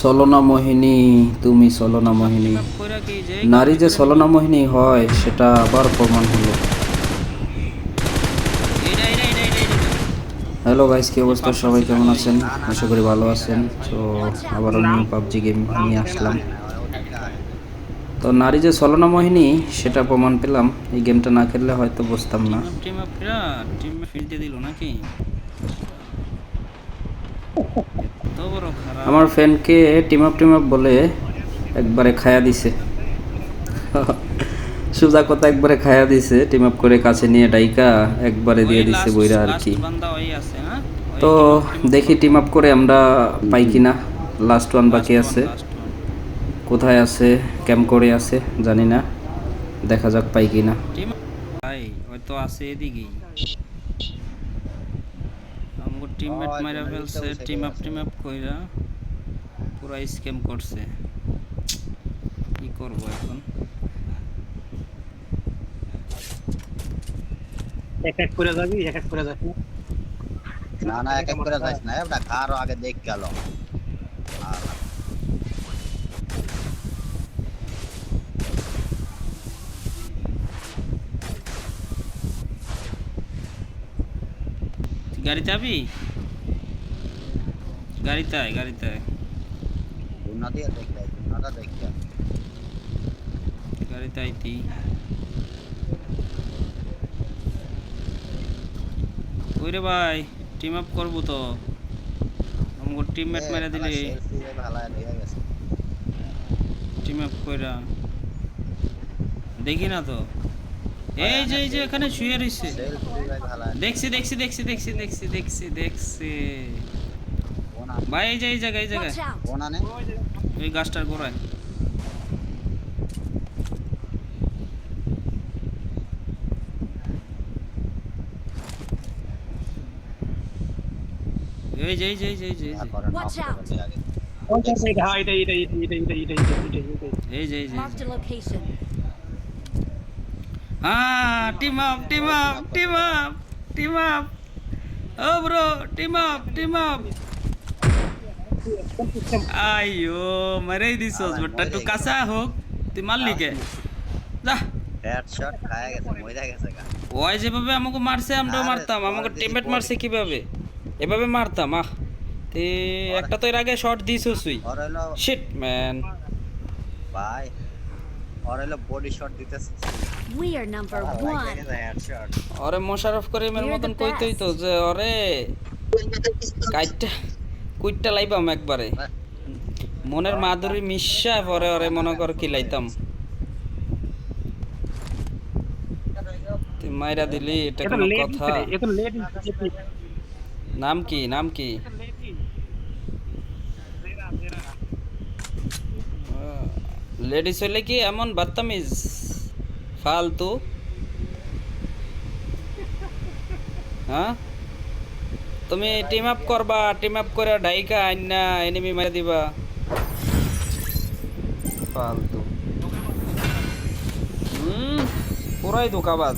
চলনা মোহিনী তুমি চলনা মোহিনী কইরা কি যে নারী যে চলনা মোহিনী হয়, সেটা আবার প্রমাণ হলো। হ্যালো গাইস কি অবস্থা? সবাই কেমন আছেন? আশা করি ভালো আছেন। তো আবারও নিউ পাবজি গেম নিয়ে আসলাম। তো নারী যে চলনা মোহিনী সেটা প্রমাণ পেলাম। এই গেমটা না খেললে হয়তো বুঝতাম না। টিম টিম দিল নাকি তো বড় খারাপ আমার ফ্রেন্ডকে টিম আপ টিম আপ বলে একবারে খায়া দিছে। সুজা কথা একবারে খায়া দিছে টিম আপ করে কাছে নিয়ে ডাইকা একবারে দিয়ে দিছে বইরা আর কি। হ্যাঁ? তো দেখি টিম আপ করে। আমরা পাই কিনা। লাস্ট ওয়ান বাকি আছে. কোথায় আছে ক্যাম্প করে আছে জানি না। দেখা যাক পাই কিনা। টিম ভাই ওই তো আছে এদিকেই। আমগো টিমমেট মাইরা ফেলছে টিম আপ টিম আপ কইরা। পুরা স্ক্যাম করছে। কি করব এখন? এক এক করে যাবি এক এক করে যাবি না? না এক এক করে যাইস না এটা কারও আগে দেখ গেল। গাড়িতে আবি গাড়িতে গাড়িতে ভাই টিম আপ করব তো। আমার মেরে টিম আপ কইরা। দেখি না তো। এই যে এই যে এখানে শুয়ে রয়েছে দেখছি দেখছি দেখছি দেখছি দেখছি দেখছি দেখছি। ভাই এই যে এই জায়গায় এই জায়গায়। কোনা নে এই গাছটার গোড়ায়। এই যে এই যে এই যে এই যে। এই যে এই যে আইও মারাই দিছস বটটা একটু কাঁচা হোক তুই মারলি কে যা। Headshot খায়া গেছে, মইরা গেছে গা। ওই যেভাবে আমাকে মারছে আমরাও মারতাম। আমাকে টিমমেট মারছে কীভাবে? এভাবে মারতাম আহ। তে একটা তো এর আগে শট দিছস তুই। শিট ম্যান ভাই, দিতেছে। আর. গেছে ওরে মোশারফ করিমের মতন কইতই তো যে ওরে। কাইটটা কুইটটা লাইবাম একবারে। মনের মাধুরী মিশা পরে ওরে মনে কর কি লাইতাম মাইরা দিলি এটা কোনো কথা। নাম কি নাম কি? লেডিস। হইলে কি এমন বাত্তামিজ ফালতু। হ্যাঁ? তুমি টিম আপ করবা টিম আপ করে ডাইকা আইনা এনিমি মেরে দিবা। ফালতু। হুম পুরাই ধোকাবাজ।